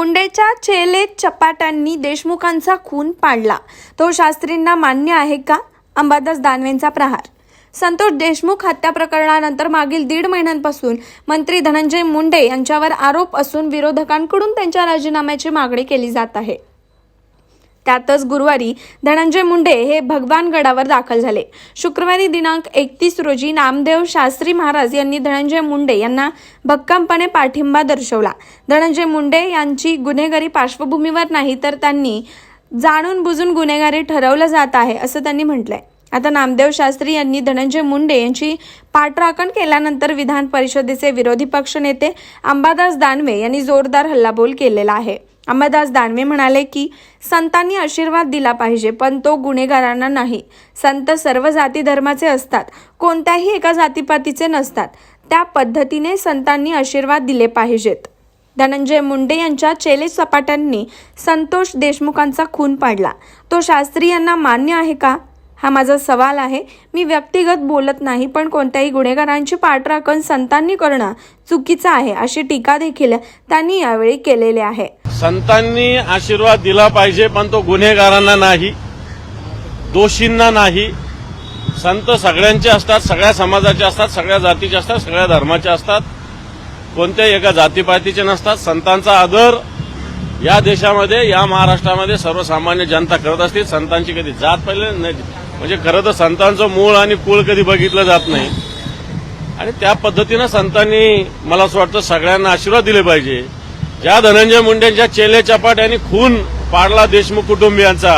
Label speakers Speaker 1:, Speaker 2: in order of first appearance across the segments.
Speaker 1: मुंडेच्या चेलेत चपाट्यांनी देशमुखांचा खून पाडला. तो शास्त्रींना मान्य आहे का? अंबादास दानवेंचा प्रहार. संतोष देशमुख हत्या प्रकरणानंतर मागील दीड महिन्यांपासून मंत्री धनंजय मुंडे यांच्यावर आरोप असून विरोधकांकडून त्यांच्या राजीनाम्याची मागणी केली जात आहे. त्यातच गुरुवारी धनंजय मुंडे हे भगवानगडावर दाखल झाले. शुक्रवारी दिनांक एकतीस रोजी नामदेव शास्त्री महाराज यांनी धनंजय मुंडे यांना भक्कमपणे पाठिंबा दर्शवला. धनंजय मुंडे यांची गुन्हेगारी पार्श्वभूमीवर नाही तर त्यांनी जाणून बुजून गुन्हेगारी ठरवलं जात आहे असं त्यांनी म्हटलंय. आता नामदेव शास्त्री यांनी धनंजय मुंडे यांची पाठराखण केल्यानंतर विधान परिषदेचे विरोधी पक्ष नेते अंबादास दानवे यांनी जोरदार हल्लाबोल केलेला आहे. अंबादास दानवे म्हणाले की संतांनी आशीर्वाद दिला पाहिजे पण तो गुन्हेगारांना नाही. संत सर्व जाती धर्माचे असतात कोणत्याही एका जातीपातीचे नसतात. त्या पद्धतीने संतांनी आशीर्वाद दिले पाहिजेत. धनंजय मुंडे यांच्या चेले सपाट्यांनी संतोष देशमुखांचा खून पाडला. तो शास्त्री यांना मान्य आहे का? हा माझा सवाल आहे. मी व्यक्तिगत बोलत नाही पण कोणत्याही गुन्हेगारांची पाठराखण संतांनी करणं चुकीचं आहे अशी टीका देखील त्यांनी यावेळी केलेली आहे.
Speaker 2: संतांनी आशीर्वाद दिला पाहिजे पण तो गुन्हेगारांना नाही दोषींना नाही. संत सगळ्यांचे असतात सगळ्या समाजाचे असतात सगळ्या जातीचे असतात सगळ्या धर्माचे असतात. कोणत्याही एका जातीपातीचे नसतात. संतांचा आदर या देशामध्ये या महाराष्ट्रामध्ये सर्वसामान्य जनता करत असते. संतांची कधी जात पहिले नाही. म्हणजे खरं तर संतांचं मूळ आणि कुळ कधी बघितलं जात नाही. आणि त्या पद्धतीनं संतांनी मला असं वाटतं सगळ्यांना आशीर्वाद दिले पाहिजे. ज्या धनंजय मुंडेंच्या चेले चपाट यांनी खून पाडला देशमुख कुटुंबियांचा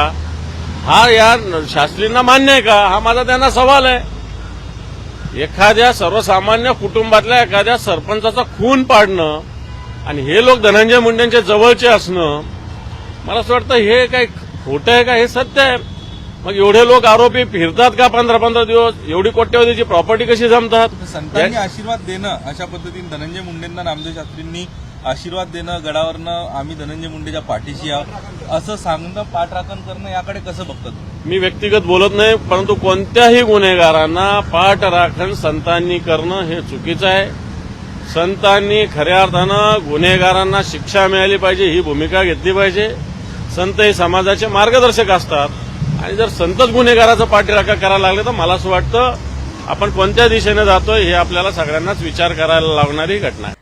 Speaker 2: हा या शास्त्रींना मान्य आहे का? हा माझा त्यांना सवाल आहे. एखाद्या सर्वसामान्य कुटुंबातल्या एखाद्या सरपंचाचा खून पाडणं आणि हे लोक धनंजय मुंडेंच्या जवळचे असणं मला असं वाटतं हे काय खोटं आहे का? हे सत्य आहे. मग एवढे लोक आरोपी फिरतात का पंधरा पंधरा दिवस? एवढी कोट्यवधीची प्रॉपर्टी कशी जमतात?
Speaker 3: संतांनी आशीर्वाद देणं अशा पद्धतीने धनंजय मुंडेंना नामदेव शास्त्रींनी आशीर्वाद देणं गडावरनं आम्ही धनंजय मुंडेच्या पाठीशी आहोत. असं सांगणं पाठराखण करणं याकडे कसं बघतात?
Speaker 2: मी व्यक्तिगत बोलत नाही परंतु कोणत्याही गुन्हेगारांना पाठराखण संतांनी करणं हे चुकीचं आहे. संतांनी खऱ्या अर्थानं गुन्हेगारांना शिक्षा मिळाली पाहिजे ही भूमिका घेतली पाहिजे. संत हे समाजाचे मार्गदर्शक असतात. आणि जर संतच गुन्हेगाराचं पाठीराखा करायला लागले तर मला असं वाटतं आपण कोणत्या दिशेने जातोय हे आपल्याला सगळ्यांनाच विचार करायला लावणारी घटना आहे.